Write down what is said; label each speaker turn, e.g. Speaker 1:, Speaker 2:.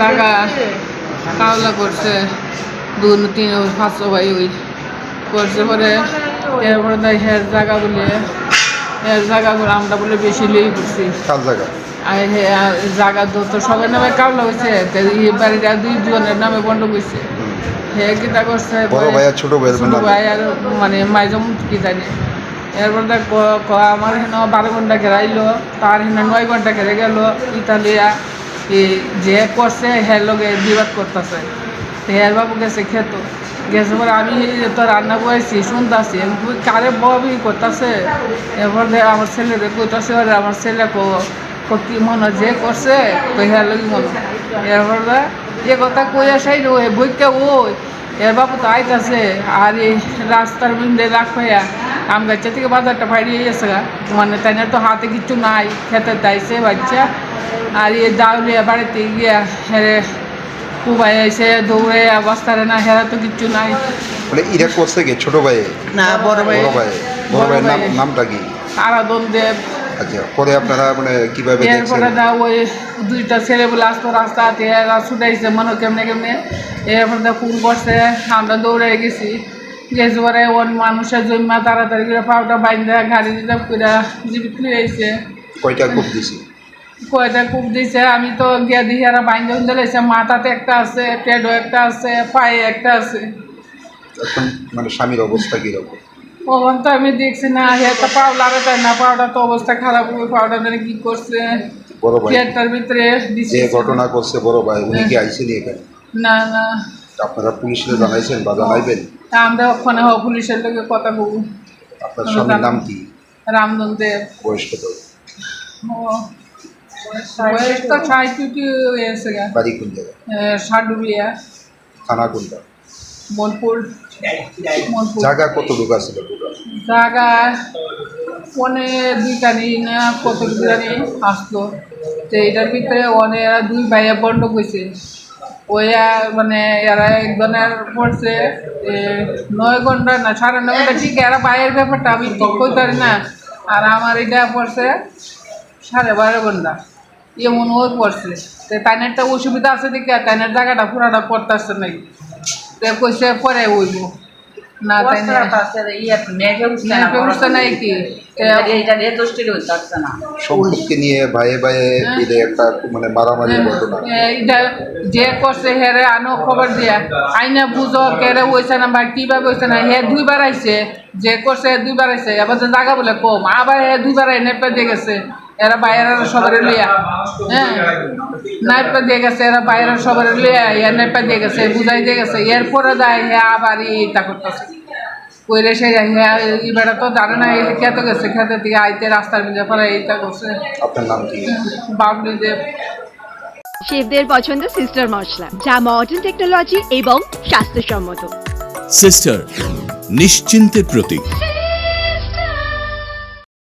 Speaker 1: জায়গা কাওলা করছে দু তিন পাঁচশো ভাই ওই করছে পরে এরপরে তাই হের জায়গা বলে হের জায়গা বলে আমরা বলে বেশি লেই করছি।
Speaker 2: জায়গা?
Speaker 1: আর জায়গা তো তো সবার নামে কাওলা হয়েছে এই বাড়িটা দুই জনের নামে বন্ধ করছে হে কিতা করছে
Speaker 2: বড় ভাই আর ছোট
Speaker 1: ভাই আর মানে মাইজম কি জানি। এরপর দেখ আমার হেন বারো ঘণ্টা ঘেরাইলো তার হেন নয় ঘণ্টা ঘেরে গেল ইতালিয়া। যে করছে, হের লগে বিবাদ করতেছে। হের বাবু গেছে খেত। গেছে পরে আমি তো রান্না করেছি শুনতেছি। কারে ববি করতেছে? এরপর আমার ছেলেদের কইতাছে আমার ছেলে কো মনে যে করছে, তো হের লগে মনে এরপর এ কথা কই আসাই রে বইকে ওই। এর বাবু তো আইতাছে, আর এই রাস্তার বিন্দে রাখ ভাইয়া আম গাছে থেকে বাজারটা ফাইড়িয়ে গেছে মানে তাই তো হাতে কিচ্ছু নাই, খেতে তাইছে বাচ্চা। আর এই দাউলিয়া বাড়িতে গিয়া হেরে কুবাই এসে দৌড়ে অবস্থারে না হেরা তো কিচ্ছু নাই।
Speaker 2: মানে ইরা করছে কি? ছোট ভাই?
Speaker 1: না বড় ভাই।
Speaker 2: বড় ভাই। বড় ভাইয়ের নাম নামটা কি?
Speaker 1: দেব।
Speaker 2: আচ্ছা পরে আপনারা মানে কীভাবে
Speaker 1: এরপরে দা ওই দুইটা ছেলে বলে আসতো ছুটাইছে মনে হয় কেমনে কেমনে। এরপরে দা ফোন করছে আমরা দৌড়ে গেছি। গেছি পরে ওর মানুষের জন্য তাড়াতাড়ি করে পাউটা বাইন্দা গাড়ি দিতে করে জীবিত লুই
Speaker 2: কয়টা খুব দিছি?
Speaker 1: কয়টা কূপ দিছে আমি তো গিয়ে দিই আর বাইন্দা উন্দে লাইছে মাথাতে একটা আছে পেটও একটা আছে পায়ে একটা আছে।
Speaker 2: এখন মানে স্বামীর অবস্থা কীরকম?
Speaker 1: ওখান তো আমি দেখছি না তো পাউলারে তাই না পাউডার তো অবস্থা খারাপ হবে পাউডার কি করছে?
Speaker 2: বড় ভাই।
Speaker 1: পেটটার ভিতরে
Speaker 2: যে ঘটনা করছে বড় ভাই উনি কি আইসেনি এখানে?
Speaker 1: না না।
Speaker 2: আপনারা পুলিশে জানাইছেন বা জানাইবেন?
Speaker 1: আমরা ওখানে হ পুলিশের লোকে কথা বলব।
Speaker 2: আপনার স্বামীর নাম কি?
Speaker 1: রামদন দেব
Speaker 2: বয়স কত?
Speaker 1: ও। বয়স তো টুটি হয়েছে
Speaker 2: বাড়ি কোন জায়গায়
Speaker 1: সাডুবিয়া
Speaker 2: থানা কোনটা
Speaker 1: মনপুর মনপুর
Speaker 2: জায়গা কত ঢোকা ছিল
Speaker 1: জায়গা দুই কানি না কত জানি আসলো। তো এটার ভিতরে অনেক দুই ভাইয়া বন্ধ করছে ওইয়া মানে এরা একজনের পড়ছে নয় ঘণ্টা না সাড়ে নয় ঘণ্টা ঠিক এরা বাইরের ব্যাপারটা আমি ঠিক করতে পারি না। আর আমার এটা পড়ছে সাড়ে বারো ঘণ্টা। এমন ওই পড়ছে তো তাইনের একটা অসুবিধা আছে দেখি আর তাইনের জায়গাটা পুরাটা পড়তে আসছে নাকি তো কইছে পরে ওইব না তাই না নাই কি?
Speaker 2: সম্পত্তি নিয়ে ভাইয়ে ভাইয়ে এটা একটা মানে মারামারি ঘটনা।
Speaker 1: এইটা যে করছে হেরে আনো খবর দিয়া। আইনা বুঝো কেরে হয়েছে না বা কীভাবে হয়েছে না। হে দুইবার আইছে যে করছে দুইবার আইছে। এবার যে জায়গা বলে কম। আবার হে দুইবার আই নেপে দিয়ে গেছে। এরা বাইরে সবার লিয়া হ্যাঁ নাইপে দিয়ে গেছে এরা বাইরে সবারে লিয়া এ নেপে দিয়ে গেছে বুঝাই দিয়ে গেছে এরপরে যায় হে আবার ইটা করতেছে। কইলে সে হ্যাঁ এবারে তো জানে না এই খেতে গেছে খেতে থেকে আইতে রাস্তার মধ্যে পরে এইটা করছে।
Speaker 2: আপনার নাম কি?
Speaker 1: বাবলি দেব।
Speaker 3: শেফদের পছন্দ সিস্টার মশলা যা মডার্ন টেকনোলজি এবং স্বাস্থ্যসম্মত।
Speaker 4: সিস্টার নিশ্চিন্তের প্রতীক।